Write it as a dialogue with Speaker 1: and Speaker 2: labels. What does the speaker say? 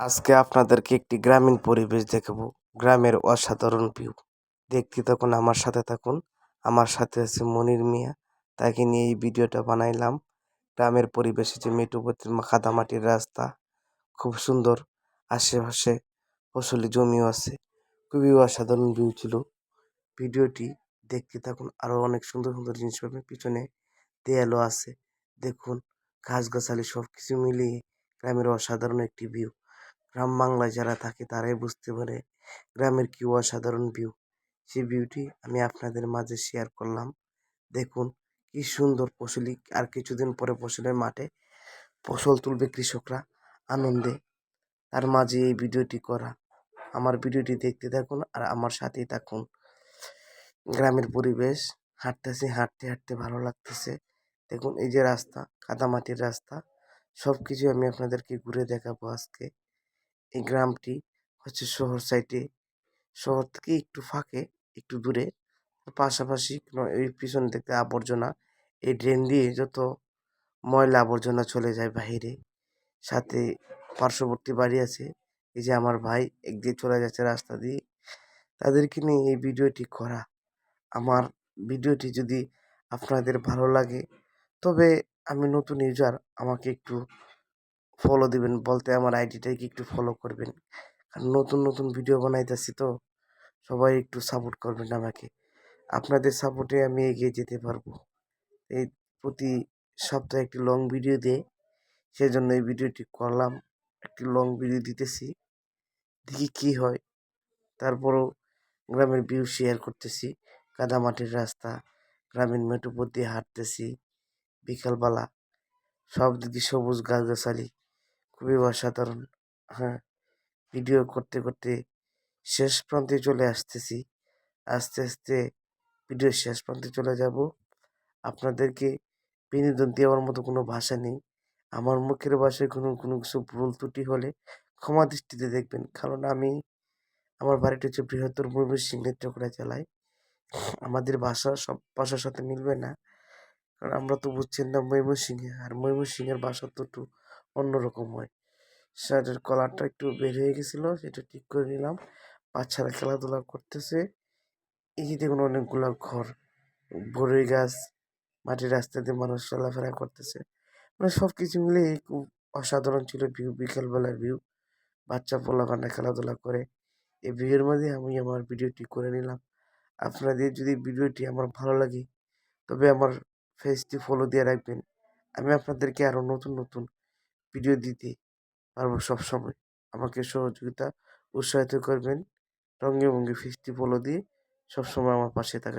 Speaker 1: আজকে আপনাদেরকে একটি গ্রামীণ পরিবেশ দেখাবো। গ্রামের অসাধারণ ভিউ দেখতে থাকুন, আমার সাথে থাকুন। আমার সাথে আছে মনির মিয়া। তাকে নিয়ে এই ভিডিওটা বানাইলাম। গ্রামের পরিবেশে যে মেটুপতি কাদামাটির রাস্তা, খুব সুন্দর। আশেপাশে ফসলি জমিও আছে। খুবই অসাধারণ ভিউ ছিল। ভিডিওটি দেখতে থাকুন আরও অনেক সুন্দর সুন্দর জিনিস পাবেন। পিছনে দেয়ালও আছে। দেখুন, গাছগাছালি সব কিছু মিলিয়ে গ্রামের অসাধারণ একটি ভিউ গ্রাম বাংলায় যারা থাকে তারাই বুঝতে পারে গ্রামের কি অসাধারণ ভিউ সেই ভিউটি আমি আপনাদের মাঝে শেয়ার করলাম। দেখুন কি সুন্দর ফসলি, আর কিছুদিন পরে ফসলের মাঠে ফসল তুলবে কৃষকরা আনন্দে। তার মাঝে এই ভিডিওটি করা। আমার ভিডিওটি দেখতে থাকুন আর আমার সাথেই থাকুন। গ্রামের পরিবেশ হাঁটতেছি, হাঁটতে হাঁটতে ভালো লাগতেছে। দেখুন এই যে রাস্তা, কাদামাটির রাস্তা সব কিছু আমি আপনাদেরকে ঘুরে দেখাবো আজকে। এই গ্রামটি হচ্ছে শহর সাইডে শহর থেকে একটু ফাঁকে, একটু দূরে। পাশাপাশি এই পিছন থেকে আবর্জনা, এই ড্রেন দিয়ে যত ময়লা আবর্জনা চলে যায় বাইরে সাথে পার্শ্ববর্তী বাড়ি আছে। এই যে আমার ভাই একদিকে চলে যাচ্ছে রাস্তা দিয়ে, তাদেরকে নিয়ে এই ভিডিওটি করা। আমার ভিডিওটি যদি আপনাদের ভালো লাগে, তবে আমি নতুন ইউজার আমাকে একটু ফলো দিবেন বলতে আমার আইডিটাকে একটু ফলো করবেন। আর নতুন নতুন ভিডিও বানাইতেছি তো, সবাই একটু সাপোর্ট করবেন আমাকে। আপনাদের সাপোর্টে আমি এগিয়ে যেতে পারব। এই প্রতি সপ্তাহে একটি লং ভিডিও দিয়ে, সেজন্য এই ভিডিওটি করলাম। একটি লং ভিডিও দিতেছি। দেখি কী হয়। তারপরও গ্রামের ভিউ শেয়ার করতেছি। কাদামাটির রাস্তা, গ্রামীণ মেঠোপথ দিয়ে হাঁটতেছি। বিকালবেলা সব দিকে সবুজ গাছগাছালি। খুবই অসাধারণ। হ্যাঁ ভিডিও করতে করতে শেষ প্রান্তে চলে আসতেছি। আস্তে আস্তে ভিডিও শেষ প্রান্তে চলে যাব। আপনাদেরকে বিনোদন দেওয়ার মতো কোনো ভাষা নেই। আমার মুখের ভাষায় কোনো কোনো কিছু ভুল ত্রুটি হলে ক্ষমা দৃষ্টিতে দেখবেন। কারণ আমি, আমার বাড়িটা হচ্ছে বৃহত্তর ময়মনসিংহ নেত্রকোনা জেলায়। আমাদের ভাষা সব ভাষার সাথে মিলবে না। কারণ আমরা তো বুঝছেন না ময়মনসিংহে। আর ময়মনসিংহের ভাষা তো একটু অন্যরকম হয়। শার্টের কলারটা একটু বের হয়ে গেছিল সেটা ঠিক করে নিলাম। বাচ্চারা খেলাধুলা করতেছে। এই যে দেখুন অনেকগুলো ঘর বরই গাছ মাটির রাস্তা দিয়ে মানুষ চলাফেরা করতেছে। মানে সব কিছু মিলে খুব অসাধারণ ছিল ভিউ বিকালবেলার ভিউ বাচ্চা পোলাপানা খেলাধুলা করে। এই ভিউয়ের মধ্যে আমি আমার ভিডিওটি করে নিলাম। আপনাদের যদি ভিডিওটি আমার ভালো লাগে তবে আমার ফেসটি ফলো দিয়ে রাখবেন। আমি আপনাদেরকে আরও নতুন নতুন ভিডিও দিতে পারব সবসময়। আমাকে সহযোগিতা উৎসাহিত করবেন। রঙ্গে ফিস্টি পোলো দিয়ে সবসময় আমার পাশে থাকা